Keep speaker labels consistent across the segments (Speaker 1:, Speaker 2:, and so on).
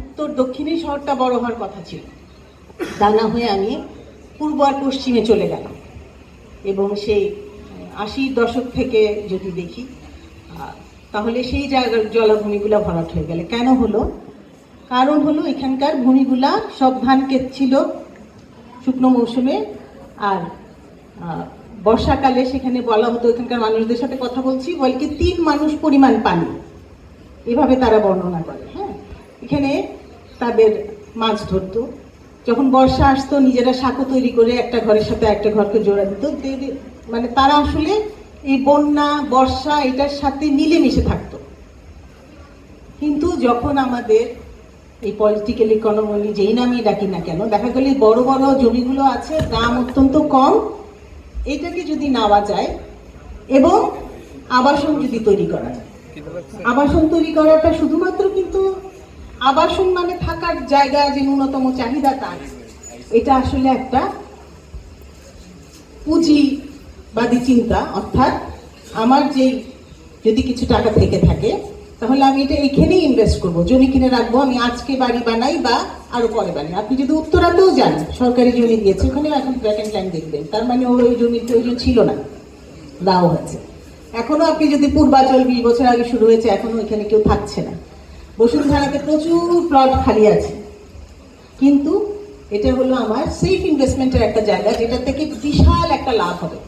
Speaker 1: উত্তর দক্ষিণে শহরটা বড় হওয়ার কথা ছিল। তা না হয়ে আমি পূর্ব আর পশ্চিমে চলে গেলাম। এবং সেই আশির দশক থেকে যদি দেখি তাহলে সেই জায়গার জলাভূমিগুলো ভরাট হয়ে গেলে। কেন হলো? কারণ হলো এখানকার ভূমিগুলা সব ধান ক্ষেত ছিল শুকনো মৌসুমে, আর বর্ষাকালে সেখানে বলা হতো, এখানকার মানুষদের সাথে কথা বলছি, বলে কি তিন মানুষ পরিমাণ পানি। এভাবে তারা বর্ণনা করে। এখানে তাদের মাছ ধরতো। যখন বর্ষা আসতো, নিজেরা সাঁকো তৈরি করে একটা ঘরের সাথে একটা ঘরকে জোড়া দিত। মানে তারা আসলে এই বন্যা, বর্ষা এটার সাথে মিলেমিশে থাকতো। কিন্তু যখন আমাদের এই পলিটিক্যাল ইকোনমি যেই নামই ডাকি না কেন, দেখা গেলে বড় বড় জমিগুলো আছে, দাম অত্যন্ত কম, এটাকে যদি নেওয়া যায় এবং আবাসন যদি তৈরি করা যায়। আবাসন তৈরি করাটা শুধুমাত্র কিন্তু আবাসন মানে থাকার জায়গা যে ন্যূনতম চাহিদা তার। এটা আসলে একটা পুঁজিবাদী চিন্তা। অর্থাৎ আমার যেই যদি কিছু টাকা থেকে থাকে, তাহলে আমি এটা এখানেই ইনভেস্ট করব। জমি কিনে রাখব, আমি আজকে বাড়ি বানাই বা আরও পরে বানাই। আপনি যদি উত্তরাতেও যান, সরকারি জমি দিয়েছে ওখানে এখন ভ্যাকেন্ট ল্যান্ড দেখবেন। তার মানে ওর ওই জমির প্রয়োজন ছিল না দেওয়া হয়েছে। এখনও আপনি যদি পূর্বাচল বিশ বছর আগে শুরু হয়েছে, এখনও এখানে কেউ থাকছে না। বসুন্ধরাতে প্রচুর প্লট খালি আছে। কিন্তু এটা হলো আমার সেফ ইনভেস্টমেন্টের একটা জায়গা, যেটা থেকে বিশাল একটা লাভ হবে।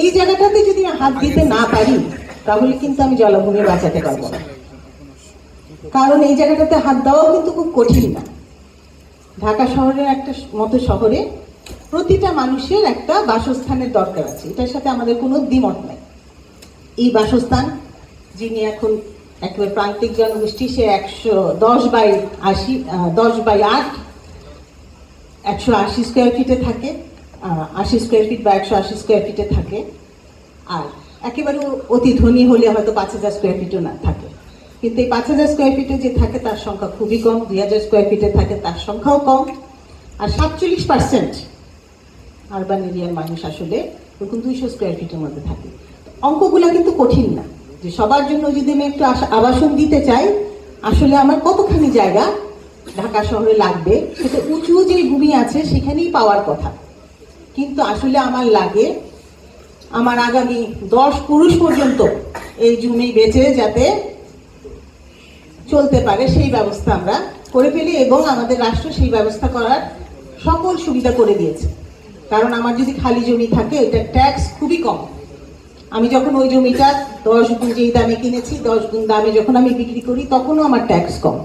Speaker 1: এই জায়গাটাতে যদি হাত দিতে না পারি, তাহলে কিন্তু আমি জলাভূমি বাঁচাতে পারব না। কারণ এই জায়গাটাতে হাত দেওয়াও কিন্তু খুব কঠিন না। ঢাকা শহরের একটা মতো শহরে প্রতিটা মানুষের একটা বাসস্থানের দরকার আছে। এটার সাথে আমাদের কোনো দ্বিমত নাই। এই বাসস্থান যিনি এখন একেবারে প্রান্তিক জনগোষ্ঠী, সে একশো দশ বাই আশি দশ বাই আট, একশো আশি স্কোয়ার ফিটে থাকে আশি স্কোয়ার ফিট বা একশো আশি স্কোয়ার ফিটে থাকে। আর একেবারে অতি ধনী হলে হয়তো পাঁচ হাজার স্কোয়ার ফিটও না থাকে। কিন্তু এই পাঁচ হাজার স্কোয়ার ফিটে যে থাকে, তার সংখ্যা খুবই কম। দুই হাজার স্কোয়ার ফিটে থাকে, তার সংখ্যাও কম। আর সাতচল্লিশ পার্সেন্ট আরবান এরিয়ার মানুষ আসলে ওরকম দুইশো স্কোয়ার ফিটের মধ্যে থাকে। অঙ্কগুলো কিন্তু কঠিন না। যে সবার জন্য যদি আমি একটু আবাসন দিতে চাই, আসলে আমার কতখানি জায়গা ঢাকা শহরে লাগবে? সেটা উঁচু যে ভূমি আছে, সেখানেই পাওয়ার কথা। কিন্তু আসলে আমার লাগে আমার আগামী দশ পুরুষ পর্যন্ত এই জমি বেঁচে যাতে চলতে পারে, সেই ব্যবস্থা আমরা করে ফেলি এবং আমাদের রাষ্ট্র সেই ব্যবস্থা করার সকল সুবিধা করে দিয়েছে। কারণ আমার যদি খালি জমি থাকে, এটা ট্যাক্স খুবই কম। আমি যখন ওই জমিটা দশ গুণ যেই দামে কিনেছি, দশ গুণ দামে যখন আমি বিক্রি করি, তখনও আমার ট্যাক্স কম।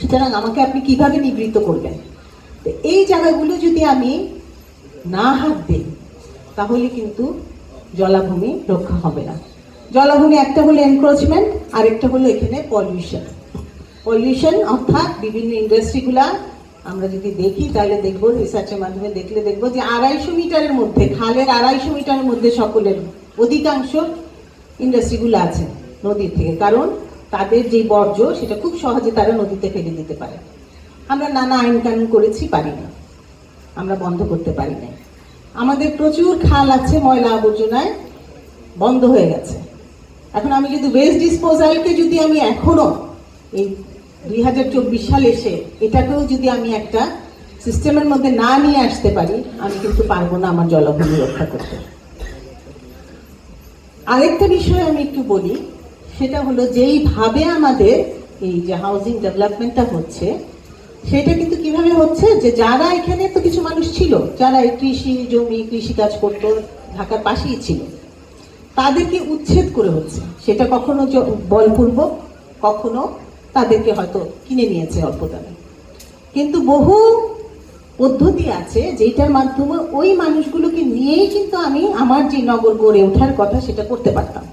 Speaker 1: সুতরাং আমাকে আপনি কীভাবে নিবৃত্ত করবেন? তো এই জায়গাগুলো যদি আমি না হাত দিই, তাহলে কিন্তু জলাভূমি রক্ষা হবে না। জলাভূমি একটা হলো এনক্রোচমেন্ট আরেকটা হলো এখানে পলিউশন পলিউশন অর্থাৎ বিভিন্ন ইন্ডাস্ট্রিগুলা আমরা যদি দেখি, তাহলে দেখব রিসার্চের মাধ্যমে দেখলে দেখব যে আড়াইশো মিটারের মধ্যে, খালের আড়াইশো মিটারের মধ্যে সকলের অধিকাংশ ইন্ডাস্ট্রিগুলো আছে নদীর থেকে। কারণ তাদের যে বর্জ্য, সেটা খুব সহজে তারা নদীতে ফেলে দিতে পারে। আমরা নানা আইন কানুন করেছি, পারি না। আমরা বন্ধ করতে পারি না আমাদের প্রচুর খাল আছে, ময়লা আবর্জনায় বন্ধ হয়ে গেছে। এখন আমি যদি ওয়েস্ট ডিসপোজালকে যদি আমি এখনও এই দুই হাজার চব্বিশ সাল এসে এটাকেও যদি আমি একটা সিস্টেমের মধ্যে না নিয়ে আসতে পারি, আমি কিন্তু পারব না আমার জলভূমি রক্ষা করতে। আরেকটা বিষয় আমি একটু বলি, সেটা হলো যেইভাবে আমাদের এই যে হাউজিং ডেভেলপমেন্টটা হচ্ছে, সেটা কিন্তু কীভাবে হচ্ছে যে যারা এখানে তো কিছু মানুষ ছিল, যারা এই কৃষি জমি কৃষি কাজ করতো, ঢাকার পাশেই ছিল, তাদেরকে উচ্ছেদ করে হচ্ছে। সেটা কখনো বলপূর্বক কখনো তাদেরকে হয়তো কিনে নিয়েছে অল্প দামে। কিন্তু বহু পদ্ধতি আছে যেটার মাধ্যমে ওই মানুষগুলোকে নিয়েই কিন্তু আমি আমার যে নগর গড়ে ওঠার কথা সেটা করতে পারতাম।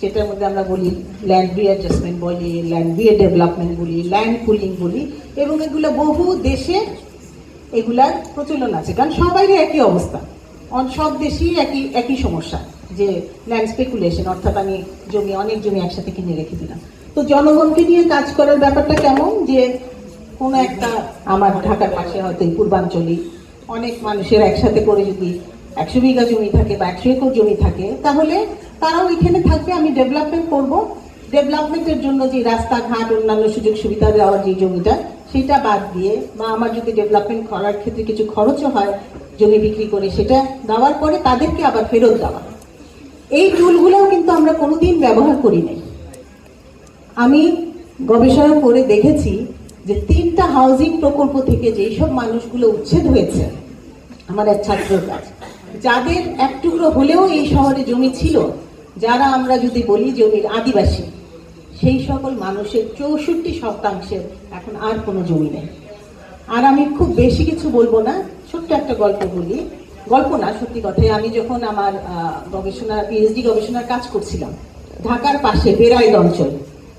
Speaker 1: সেটার মধ্যে আমরা বলি ল্যান্ড রিঅ্যাডজাস্টমেন্ট বলি ল্যান্ড রিডেভেলপমেন্ট বলি ল্যান্ড পুলিং বলি এবং এগুলো বহু দেশে এগুলার প্রচলন আছে। কারণ সবারই একই অবস্থা। অন- সব দেশেই একই একই সমস্যা যে ল্যান্ড স্পেকুলেশন অর্থাৎ আমি জমি, অনেক জমি একসাথে কিনে রেখে দিলাম। তো জনগণকে নিয়ে কাজ করার ব্যাপারটা কেমন? যে কোনো একটা আমার ঢাকার পাশে হয়তো এই পূর্বাঞ্চলে অনেক মানুষের একসাথে করে যদি একশো বিঘা জমি থাকে বা একশো একর জমি থাকে, তাহলে তারাও এখানে থাকবে, আমি ডেভেলপমেন্ট করব। ডেভেলপমেন্টের জন্য যে রাস্তাঘাট, অন্যান্য সুযোগ সুবিধা দেওয়ার যে জমিটা, সেটা বাদ দিয়ে বা আমার যদি ডেভেলপমেন্ট করার ক্ষেত্রে কিছু খরচও হয় জমি বিক্রি করে সেটা দেওয়ার পরে তাদেরকে আবার ফেরত দেওয়া। এই টুলগুলোও কিন্তু আমরা কোনোদিন ব্যবহার করি নাই। আমি গবেষণা করে দেখেছি যে তিনটা হাউজিং প্রকল্প থেকে যেই সব মানুষগুলো উচ্ছেদ হয়েছে, আমার এক ছাত্রের কাজ, যাদের এক টুকরো হলেও এই শহরে জমি ছিল, যারা আমরা যদি বলি জমির আদিবাসী, সেই সকল মানুষের চৌষট্টি শতাংশের এখন আর কোনো জমি নেই। আর আমি খুব বেশি কিছু বলব না, ছোট্ট একটা গল্প বলি। গল্প না, সত্যি কথাই আমি যখন আমার গবেষণা পিএইচডি গবেষণার কাজ করছিলাম, ঢাকার পাশে বেড়াইল অঞ্চল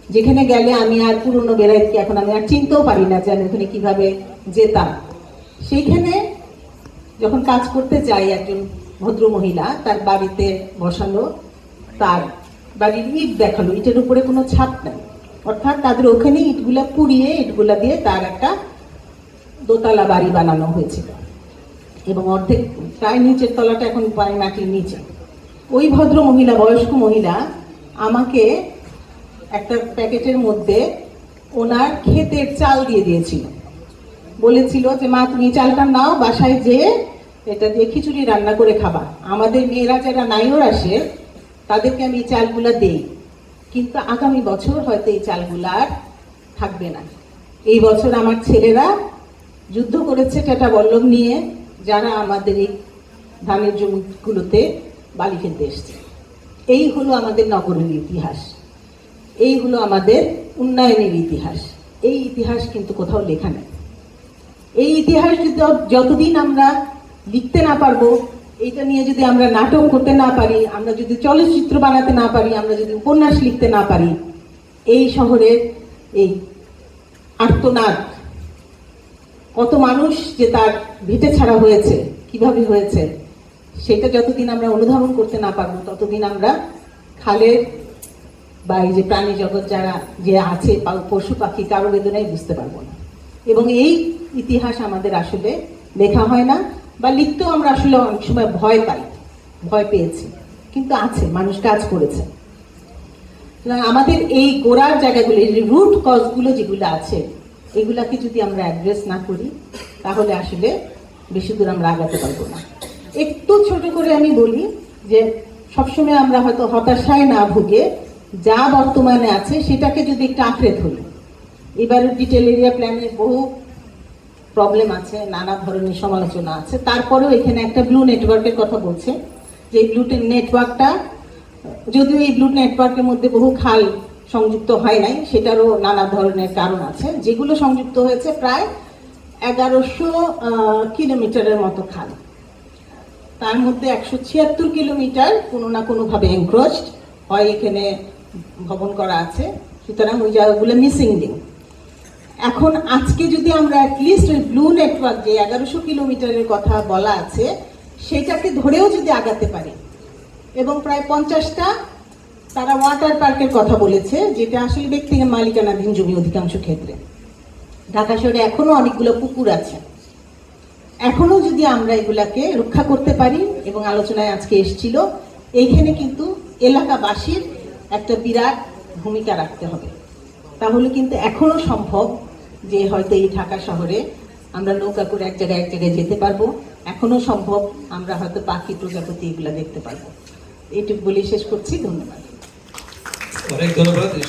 Speaker 1: যেখানে গেলে আমি আর পুরনো বেড়াইলকে এখন আমি আর চিনতেও পারি না যে আমি ওখানে কীভাবে যেতাম। সেইখানে যখন কাজ করতে যাই একজন ভদ্র মহিলা, তার বাড়িতে বসালো, তার বাড়ির ইট দেখাল। ইটের উপরে কোনো ছাপ নাই। অর্থাৎ তাদের ওখানে ইটগুলা পুড়িয়ে, ইটগুলা দিয়ে তার একটা দোতলা বাড়ি বানানো হয়েছিল। এবং অর্ধেক প্রায় নিচের তলাটা এখন প্রায় মাটির নিচে। ওই ভদ্র মহিলা, বয়স্ক মহিলা আমাকে একটা প্যাকেটের মধ্যে ওনার ক্ষেতের চাল দিয়ে দিয়েছিল। বলেছিল যে, মা, তুমি চালটা নাও, বাসায় যেয়ে এটা দিয়ে খিচুড়ি রান্না করে খাবা। আমাদের মেয়েরা যারা নাইওর আসে, তাদেরকে আমি এই চালগুলা দেই। কিন্তু আগামী বছর হয়তো এই চালগুলা আর থাকবে না। এই বছর আমার ছেলেরা যুদ্ধ করেছে টাটা বল্লভ নিয়ে, যারা আমাদের এই ধানের জমিগুলোতে বালি ফেলতে এসছে। এই হলো আমাদের নগরের ইতিহাস। এই হলো আমাদের উন্নয়নের ইতিহাস। এই ইতিহাস কিন্তু কোথাও লেখা নেই। এই ইতিহাস যতদিন আমরা লিখতে না পারব, এইটা নিয়ে যদি আমরা নাটক করতে না পারি, আমরা যদি চলচ্চিত্র বানাতে না পারি, আমরা যদি উপন্যাস লিখতে না পারি, এই শহরের এই আর্তনাদ, কত মানুষ যে তার ভিটে ছাড়া হয়েছে, কীভাবে হয়েছে, সেটা যতদিন আমরা অনুধাবন করতে না পারব, ততদিন আমরা খালের বা এই যে প্রাণী জগৎ যারা যে আছে পশু পাখি, কারও বেদনাই বুঝতে পারব না। এবং এই ইতিহাস আমাদের আসলে লেখা হয় না, বা লিখতেও আমরা আসলে অনেক সময় ভয় পাই, ভয় পেয়েছি। কিন্তু আছে মানুষ কাজ করেছে। আমাদের এই গোড়ার জায়গাগুলো রুট কজগুলো যেগুলো আছে, এগুলাকে যদি আমরা অ্যাড্রেস না করি, তাহলে আসলে বেশি দূর আমরা আগাতে পারব না। একটু ছোট করে আমি বলি যে, সবসময় আমরা হয়তো হতাশায় না ভুগে যা বর্তমানে আছে সেটাকে যদি একটু আঁকড়ে ধরি। এবারের ডিটেল এরিয়া প্ল্যানের বহু প্রবলেম আছে, নানা ধরনের সমালোচনা আছে। তারপরেও এখানে একটা ব্লু নেটওয়ার্কের কথা বলছে, যে ব্লু নেটওয়ার্কটা যদিও এই ব্লু নেটওয়ার্কের মধ্যে বহু খাল সংযুক্ত হয় নাই, সেটারও নানা ধরনের কারণ আছে। যেগুলো সংযুক্ত হয়েছে প্রায় এগারোশো কিলোমিটারের মতো খাল। তার মধ্যে একশো ছিয়াত্তর কিলোমিটার কোনো না কোনোভাবে এনক্রোচড হয় এখানে ভবন করা আছে। সুতরাং ওই জায়গাগুলো মিসিং লিঙ্ক এখন আজকে যদি আমরা অ্যাটলিস্ট ওই ব্লু নেটওয়ার্ক যে এগারোশো কিলোমিটারের কথা বলা আছে, সেটাকে ধরেও যদি আগাতে পারি, এবং প্রায় পঞ্চাশটা তারা ওয়াটার পার্কের কথা বলেছে, যেটা আসলে ব্যক্তি মালিকানাধীন জমি অধিকাংশ ক্ষেত্রে। ঢাকা শহরে এখনও অনেকগুলো পুকুর আছে। এখনও যদি আমরা এগুলাকে রক্ষা করতে পারি, এবং আলোচনায় আজকে এসেছিল, এইখানে কিন্তু এলাকাবাসীর একটা বিরাট ভূমিকা রাখতে হবে। তাহলে কিন্তু এখনও সম্ভব যে হয়তো এই ঢাকা শহরে আমরা নৌকা করে এক জায়গায় এক জায়গায় যেতে পারব। এখনও সম্ভব আমরা হয়তো পাখি প্রজাপতি এগুলা দেখতে পারব। এটুকু বলে শেষ করছি। ধন্যবাদ।
Speaker 2: অনেক ধন্যবাদ।